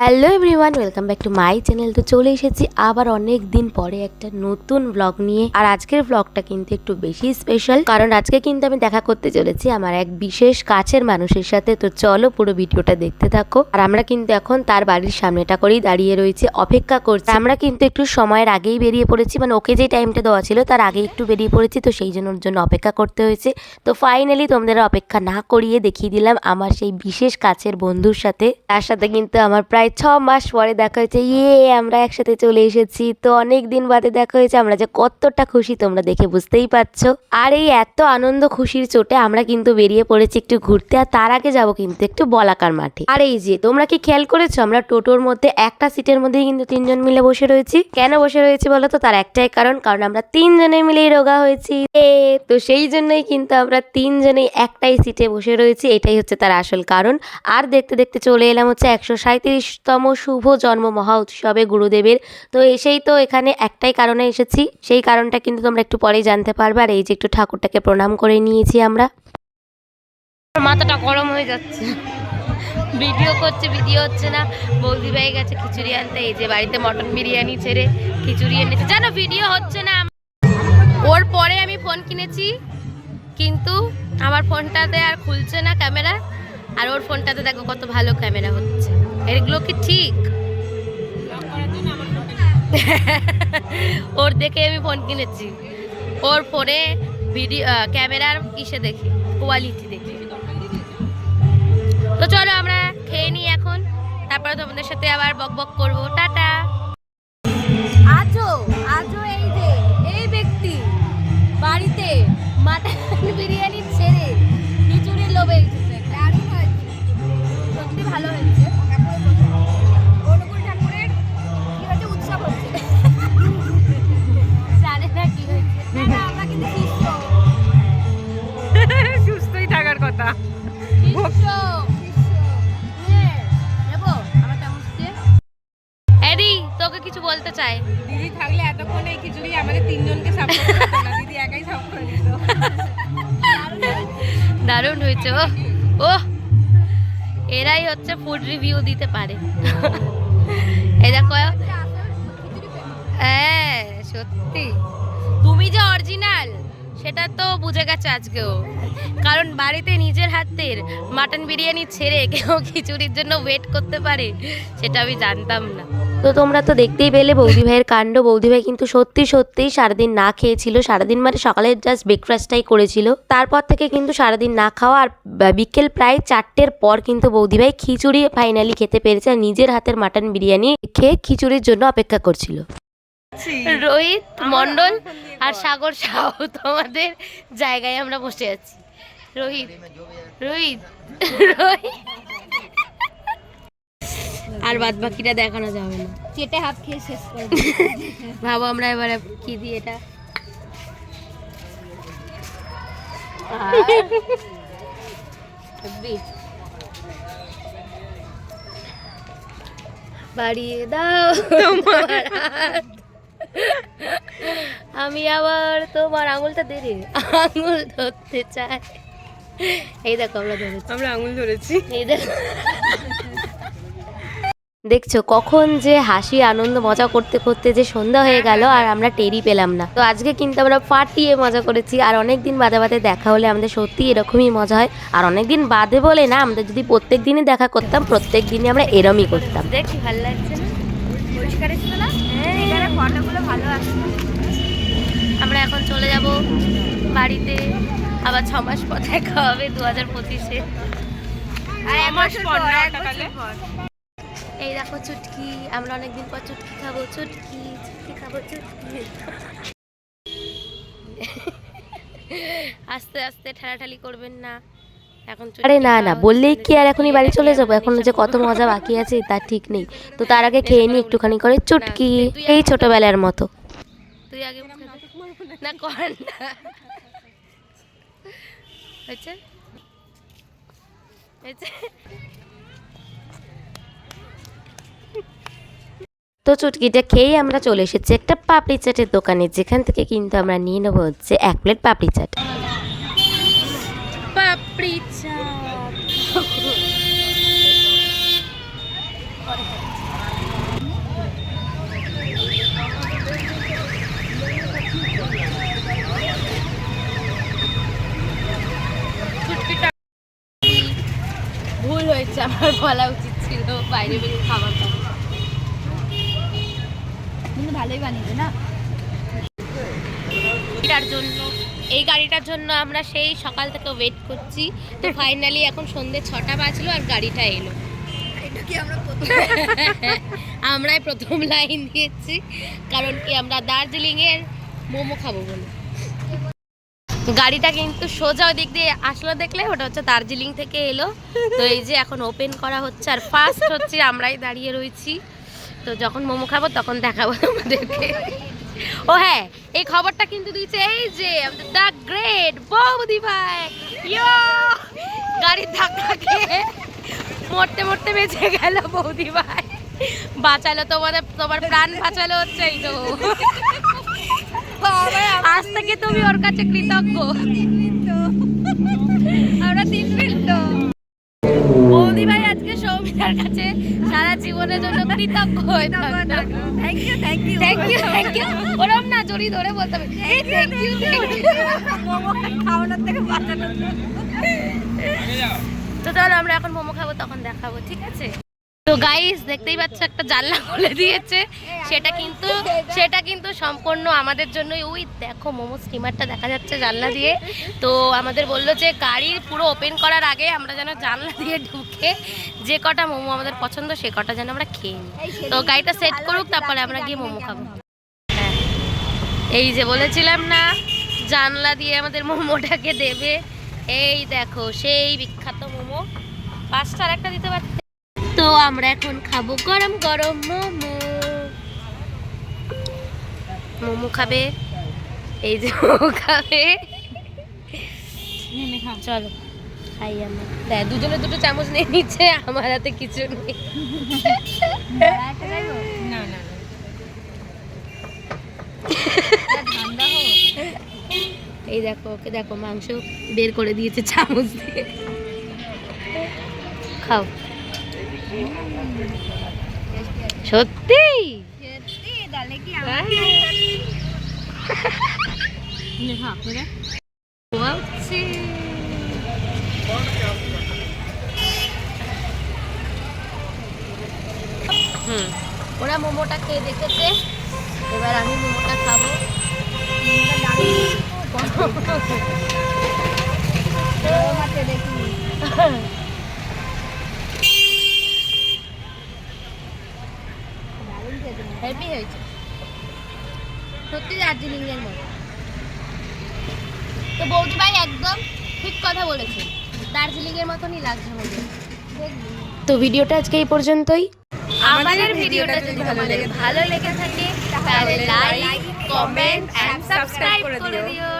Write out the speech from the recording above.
Hello everyone welcome back to my channel তো চলে এসেছি আবার অনেক দিন পরে একটা নতুন ব্লগ নিয়ে। আর আজকের ব্লগটা কিন্তু একটু বেশি স্পেশাল কারণ আজকে কিন্তু আমি দেখা করতে চলেছি আমার এক বিশেষ কাছের মানুষের সাথে। তো চলো পুরো ভিডিওটা দেখতে থাকো। আর আমরা কিন্তু এখন তার বাড়ির সামনেটা করেই দাঁড়িয়ে রয়েছে, অপেক্ষা করছি। আমরা কিন্তু একটু সময়ের আগেই বেরিয়ে পড়েছি মানে ওকে যে টাইমটা দেওয়া ছিল তার আগে একটু বেরিয়ে পড়েছি, তো সেই জন্য ওর জন্য অপেক্ষা করতে হয়েছে। তো ফাইনালি তোমাদের অপেক্ষা না করিয়ে দেখিয়ে দিলাম আমার সেই বিশেষ কাছের বন্ধুর সাথে। তার সাথে কিন্তু আমার প্রায় ছ মাস পরে দেখা হয়েছে ইয়ে আমরা একসাথে চলে এসেছি। তো অনেক দিন বাদে দেখা হয়েছে, আমরা যে কতটা খুশি তোমরা দেখে বুঝতেই পারছ। আর এই এত আনন্দ খুশির চোটে আমরা কিন্তু বেরিয়ে পড়েছি একটু ঘুরতে, আর তার আগে যাব কিন্তু একটু বলাকার মাঠে। আর এই যে, তোমরা কি খেয়াল করেছ, আমরা টোটোর মধ্যে একটা সিটের মধ্যেই কিন্তু তিনজন মিলে বসে রয়েছি। কেন বসে রয়েছি বলো তো? তার একটাই কারণ কারণ আমরা তিনজনে মিলেই রোগা হয়েছি। তো সেই জন্যই কিন্তু আমরা তিনজনেই একটাই সিটে বসে রয়েছি, এটাই হচ্ছে তার আসল কারণ। আর দেখতে দেখতে চলে এলাম হচ্ছে একশো সাঁইত্রিশ সাঁত্রিশতম শুভ জন্ম মহা উৎসবে গুরুদেবের। তো এসেই তো এখানে একটাই কারণে এসেছি। সেই কারণটা কিন্তু তোমরা একটু পরেই জানতে পারবে। আর এই যে একটু ঠাকুরটাকে প্রণাম করে নিয়েছি আমরা। মাথাটা গরম হয়ে যাচ্ছে। ভিডিও করছে, ভিডিও হচ্ছে না। বৌদি ভাই গেছে খিচুড়ি আনতে, এই যে বাড়িতে মটন বিরিয়ানি ছেড়ে খিচুড়ি এনেছে। জানো ভিডিও হচ্ছে না। ওর পরে আমি ফোন কিনেছি, কিন্তু আমার ফোনটাতে আর খুলছে না ক্যামেরা। আর ওর ফোনটাতে দেখো কত ভালো ক্যামেরা হচ্ছে। এগুলো কি ঠিক? ওর দেখে আমি ফোন কিনেছি। ওর ফোনে ভিডিও ক্যামেরার ইসে দেখি কোয়ালিটি দেখে। তো চলো আমরা খেয়ে নিই এখন, তারপরে তোমাদের সাথে আবার বক বক করব। টাটা! আজও আজও তোকে কিছু বলতে চাই। দিদি থাকলে এতক্ষণে এই খিচুড়ি আমাদের তিনজনকে সাপোর্ট করতো না দিদি একাই সাপোর্ট দিত। দারুণ হয়েছে ও ও এরাই হচ্ছে ফুড রিভিউ দিতে পারে। এই দেখো হ্যাঁ সত্যি। তুমি যে অরিজিনাল সেটা তো বুঝে গেছে আজকেও। কারণ বাড়িতে নিজের হাতের মাটন বিরিয়ানি ছেড়ে কেউ খিচুড়ির জন্য ওয়েট করতে পারে, সেটা আমি জানতাম না। তো তোমরা তো দেখতেই পেলে বৌদি ভাইয়ের কাণ্ড। বৌদি ভাই কিন্তু সত্যি সত্যিই সারাদিন না খেয়েছিল। সারাদিন মানে সকালে জাস্ট ব্রেকফাস্টটাই করেছিল। তারপর থেকে কিন্তু সারাদিন না খাওয়া আর বিকেল প্রায় চারটের পর কিন্তু বৌদি ভাই খিচুড়ি ফাইনালি খেতে পেরেছে আর নিজের হাতের মাটন বিরিয়ানি খেয়ে খিচুড়ির জন্য অপেক্ষা করছিল। রোহিত মন্ডল আর সাগর সাহ তোমাদের জায়গায় আমরা বসে আছি। রোহিত রোহিত রোহিত। আর বাদ বাকিটা দেখানো যাবে না। চেটে হাত খেয়ে শেষ করে ভাবো আমরা এবারে কি দিই এটা। বাড়িয়ে দাও। তোমার। আমি আবার তোমার আঙুলটা দে রে। আঙুল ধরতে চাই। এই দেখো আমরা ধরেছি। আমরা আঙুল ধরেছি। এই দেখো। দেখছ কখন যে হাসি আনন্দ মজা করতে করতে যে সন্ধ্যা হয়ে গেল আর আমরা টেরি পেলাম না। তো আজকে কিন্তু আমরা ফাটিয়ে মজা করেছি আর অনেক দিন বাদে বাদে দেখা হলে আমাদের সত্যি এরকমই মজা হয়। আর অনেক দিন বাদে বলে না আমরা যদি প্রত্যেক দিনই দেখা করতাম প্রত্যেক দিনই আমরা এরমই করতাম। দেখি ভালো লাগছে না? পরিষ্কার ছিল না এখানে ফটোগুলো ভালো আসছে আমরা এখন চলে যাব বাড়িতে আবার ছ মাস পর দেখা হবে দু হাজার পঁচিশে এই দেখো চুটকি আমরা অনেকদিন পর চুটকি খাব চুটকি চুটকি খাব চুটকি। আস্তে আস্তে ঠেলাঠালি করবেন না। আরে না না বললেই কি আর এখনই বাড়ি চলে যাব? এখন যে কত মজা বাকি আছে তার ঠিক নেই। তো তার আগে খেয়ে নি একটুখানি করে চুটকি এই ছোটবেলার মতো। তুই আগে না কর না। হয়েছে? হয়েছে? তো চুটকিটা খেয়েই আমরা চলে এসেছি একটা পাপড়ি চাটের দোকানে যেখান থেকে কিন্তু আমরা নিয়ে নেব হচ্ছে এক প্লেট পাপড়ি চাট ছুটকিটা ভুল হয়েছে আমার বলা উচিত ছিল বাইরে বেরিয়ে খাবার কিন্তু ভালোই বানিয়েছে না? জন্য এই গাড়িটার জন্য আমরা সেই সকাল থেকে ওয়েট করছি। তো ফাইনালি এখন সন্ধে ছটা বাজলো আর গাড়িটা এলো। এটা কি আমরা প্রথম? আমরাই প্রথম লাইন দিয়েছি। কারণ কি আমরা দার্জিলিং এর মোমো খাব বলে। গাড়িটা কিন্তু সোজা ওদিক দিয়ে আসলো দেখলে, ওটা হচ্ছে দার্জিলিং থেকে এলো। তো এই যে এখন ওপেন করা হচ্ছে, আর ফার্স্ট হচ্ছে আমরাই দাঁড়িয়ে রয়েছি। তো যখন মোমো খাব তখন দেখাবো তোমাদেরকে। ও হ্যাঁ এই খবরটা কিন্তু দিয়েছে, এই যে দ্য গ্রেট বৌদি ভাই। গাড়ির ধাক্কা খেয়ে মরতে মরতে বেঁচে গেল বৌদি ভাই। বাঁচালো তোমাদের, তোমার প্রাণ বাঁচালো হচ্ছে এই তো। আজ থেকে তুমি ওর কাছে কৃতজ্ঞ। আমরা তিন মিনিট। বৌদি ভাই আজকে সৌমিতার কাছে সারা জীবনের জন্য কৃতজ্ঞ হয়ে thank you thank you thank you thank you ওরম না জড়ি ধরে বলতে হবে। Thank you thank you momo খাওয়ানোর থেকে বাঁচানোর তো তাহলে আমরা এখন মোমো খাব তখন দেখাবো ঠিক আছে? তো গাইস দেখতেই পাচ্ছ একটা জানলা খুলে দিয়েছে। সেটা কিন্তু সেটা কিন্তু সম্পূর্ণ আমাদের জন্যই। ওই দেখো, মোমো স্টিমারটা দেখা যাচ্ছে জানলা দিয়ে। তো আমাদের বলল যে গাড়ির পুরো ওপেন করার আগে আমরা যেন জানলা দিয়ে ঢুকে যে কটা মোমো আমাদের পছন্দ, সে কটা যেন আমরা খেয়ে নিই। তো গাড়িটা সেট করুক, তারপরে আমরা গিয়ে মোমো খাব? হ্যাঁ এই যে বলেছিলাম না, জানলা দিয়ে আমাদের মোমোটাকে দেবে। এই দেখো, সেই বিখ্যাত মোমো। পাঁচটা আর একটা দিতে পারতে তো আমরা এখন খাব গরম গরম মোমো। মোমো খাবে? এই যে মোমো খাবে। চলো খাই আমরা। দেখ দুজনে দুটো চামচ নিয়ে নিচ্ছে আমার হাতে কিছু নেই? না না। এই দেখো ওকে দেখো মাংস বের করে দিয়েছে চামচ দিয়ে। খাও। সত্যি? হুম। ওরা মোমোটা খেয়ে দেখেছে। এবার আমি মোমোটা খাব। দেখি দারুণ খেতে হেভি হয়েছে। সত্যি দার্জিলিং এর মতো। তো বৌদি ভাই একদম ঠিক কথা বলেছে। দার্জিলিং এর মতনই লাগছে আমাদের তো ভিডিওটা আজকে এই পর্যন্তই। আমাদের ভিডিওটা যদি ভালো লেগে ভালো লেগে থাকে তাহলে লাইক কমেন্ট এন্ড সাবস্ক্রাইব করে। দিও।